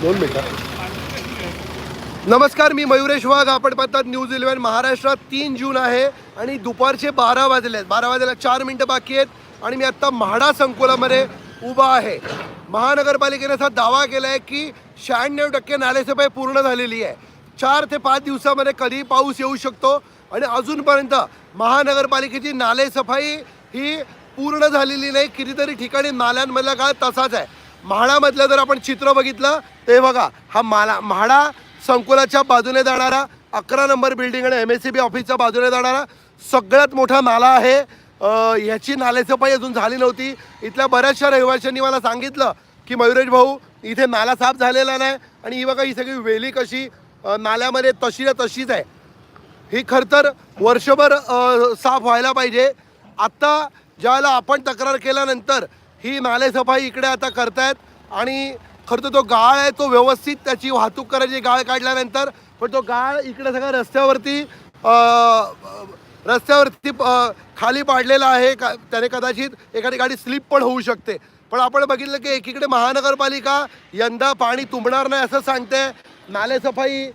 दोन मिनटं. नमस्कार मी मयुरेश वाघ. आपण पाहतात न्यूज इलेव्हन महाराष्ट्रात तीन जून आहे आणि दुपारचे बारा वाजले आहेत. बारा वाजायला चार मिनटं बाकी आहेत आणि मी आत्ता म्हाडा संकुलामध्ये उभा आहे. महानगरपालिकेने असा दावा केला आहे की शहाण्णव टक्के नालेसफाई पूर्ण झालेली आहे. चार ते पाच दिवसामध्ये कधी पाऊस येऊ शकतो आणि अजूनपर्यंत महानगरपालिकेची नालेसफाई ही पूर्ण झालेली नाही. कितीतरी ठिकाणी नाल्यांमधला काळ तसाच आहे. म्हाडामधलं जर आपण चित्र बघितलं ते बघा हा माला म्हाडा संकुलाच्या बाजूने जाणारा अकरा नंबर बिल्डिंग आणि एम एस सी बी ऑफिसच्या बाजूने जाणारा सगळ्यात मोठा नाला आहे. ह्याची नालेसफाई अजून झाली नव्हती. इथल्या बऱ्याचशा रहिवाशांनी मला सांगितलं की मयुरेश भाऊ इथे नाला साफ झालेला नाही आणि ही बघा ही सगळी वेली कशी नाल्यामध्ये तशी तशीच आहे. ही खरं तर वर्षभर साफ व्हायला पाहिजे. आत्ता ज्यावेळेला आपण तक्रार केल्यानंतर ही नालेसफाई इकडे आता करतायत आणि खरं तर तो गाळ आहे तो व्यवस्थित त्याची वाहतूक करायची गाळ काढल्यानंतर पण तो गाळ इकडे सगळ्या रस्त्यावरती रस्त्यावरती खाली पाडलेला आहे. का त्याने कदाचित एखादी गाडी स्लिप पण होऊ शकते. पण आपण बघितलं की एकीकडे महानगरपालिका यंदा पाणी तुंबणार नाही असं सांगते. नालेसफाई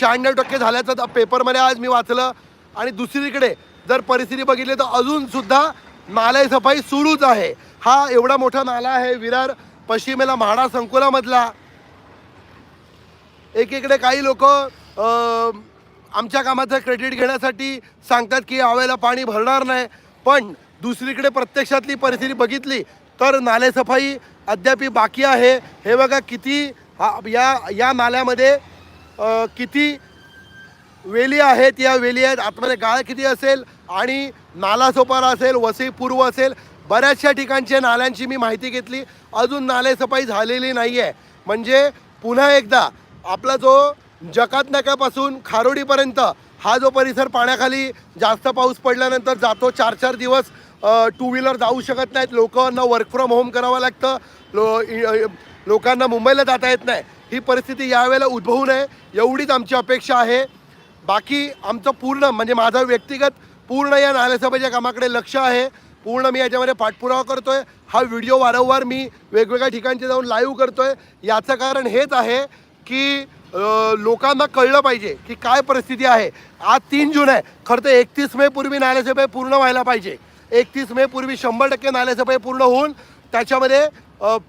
शहाण्णव टक्के झाल्याचं पेपरमध्ये आज मी वाचलं. आणि दुसरीकडे जर परिस्थिती बघितली तर अजूनसुद्धा सुद्धा सफाई सुरूच आहे. हा एवढा मोठा नाला आहे विरार पश्चिमेला म्हाडा संकुलामधला. एकीकडे काही लोक आमच्या कामाचं क्रेडिट घेण्यासाठी सांगतात की यावेळेला पाणी भरणार नाही. पण दुसरीकडे प्रत्यक्षातली परिस्थिती बघितली तर नालेसफाई अद्याप बाकी आहे. हे बघा किती या या नाल्यामध्ये किती वेली आहेत या वेली आहेत. आतमध्ये गाळ किती असेल आणि नालासोपारा असेल वसई पूर्व असेल बऱ्याचशा ठिकाणच्या नाल्यांची मी माहिती घेतली. अजून नालेसफाई झालेली नाही आहे म्हणजे पुन्हा एकदा आपला जो जकात नाक्यापासून खारोडीपर्यंत हा जो परिसर पाण्याखाली जास्त पाऊस पडल्यानंतर जातो चार चार दिवस टू व्हीलर जाऊ शकत नाहीत. लोकांना वर्क फ्रॉम होम करावं लागतं. लो लोकांना मुंबईला जाता येत नाही. ही परिस्थिती यावेळेला उद्भवू नये एवढीच आमची अपेक्षा आहे. बाकी आमचं पूर्ण म्हणजे माझं व्यक्तिगत पूर्ण या नालेसभेच्या कामाकडे लक्ष आहे. पूर्ण मी याच्यामध्ये पाठपुरावा करतो आहे हा व्हिडिओ वारंवार मी वेगवेगळ्या ठिकाणचे जाऊन लाईव्ह आहे याचं कारण हेच आहे की लोकांना कळलं पाहिजे की काय परिस्थिती आहे. आज तीन जून आहे. खरं तर एकतीस मे पूर्वी नालेसफाई पूर्ण व्हायला पाहिजे. एकतीस मे पूर्वी शंभर टक्के नालेसफाई पूर्ण होऊन त्याच्यामध्ये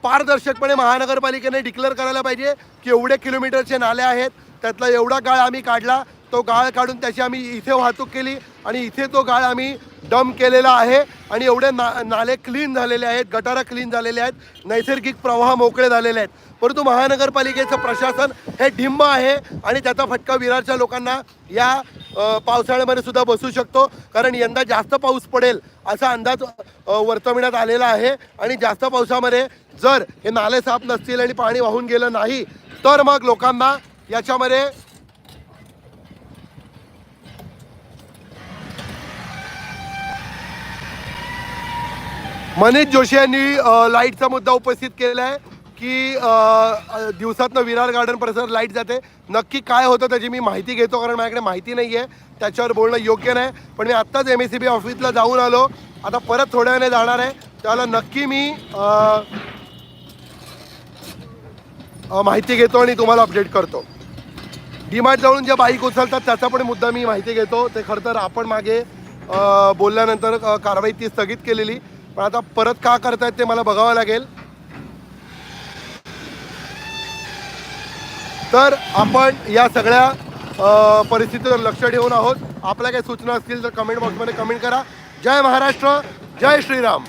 पारदर्शकपणे महानगरपालिकेने डिक्लेअर करायला पाहिजे की एवढे किलोमीटरचे नाले आहेत. त्यातला एवढा गाळ आम्ही काढला. तो गाळ काढून त्याची आम्ही इथे वाहतूक केली आणि इथे तो गाळ आम्ही डम केलेला आहे. आणि एवढे ना नाले क्लीन झालेले आहेत गटारा क्लीन झालेले आहेत नैसर्गिक प्रवाह मोकळे झालेले आहेत. परंतु महानगरपालिकेचं प्रशासन हे ढिम्म आहे आणि त्याचा फटका विरारच्या लोकांना या पावसाळ्यामध्ये सुद्धा बसू शकतो. कारण यंदा जास्त पाऊस पडेल असा अंदाज वर्तविण्यात आलेला आहे. आणि जास्त पावसामध्ये जर हे नाले साफ नसतील आणि पाणी वाहून गेलं नाही तर मग लोकांना याच्यामध्ये मनीष जोशी यांनी लाईटचा मुद्दा उपस्थित केलेला आहे की दिवसातनं विरार गार्डन परिसर लाइट जाते. नक्की काय होतं त्याची मी माहिती घेतो कारण माझ्याकडे माहिती नाही आहे. त्याच्यावर बोलणं योग्य नाही. पण मी आत्ताच एम एस सी बी ऑफिसला जाऊन आलो. आता परत थोड्या वेळाने जाणार आहे. त्याला नक्की मी माहिती घेतो आणि तुम्हाला अपडेट करतो. डीमार्ट जाऊन ज्या बाईक उचलतात त्याचा पण मुद्दा मी माहिती घेतो. ते खरं तर आपण मागे बोलल्यानंतर कारवाई ती स्थगित केलेली. पण आता परत का करतायत ते मला बघावं लागेल. तर आपण या सगळ्या परिस्थितीवर लक्ष ठेवून आहोत. आपल्या काही सूचना असतील तर कमेंट बॉक्समध्ये कमेंट करा. जय महाराष्ट्र जय श्रीराम.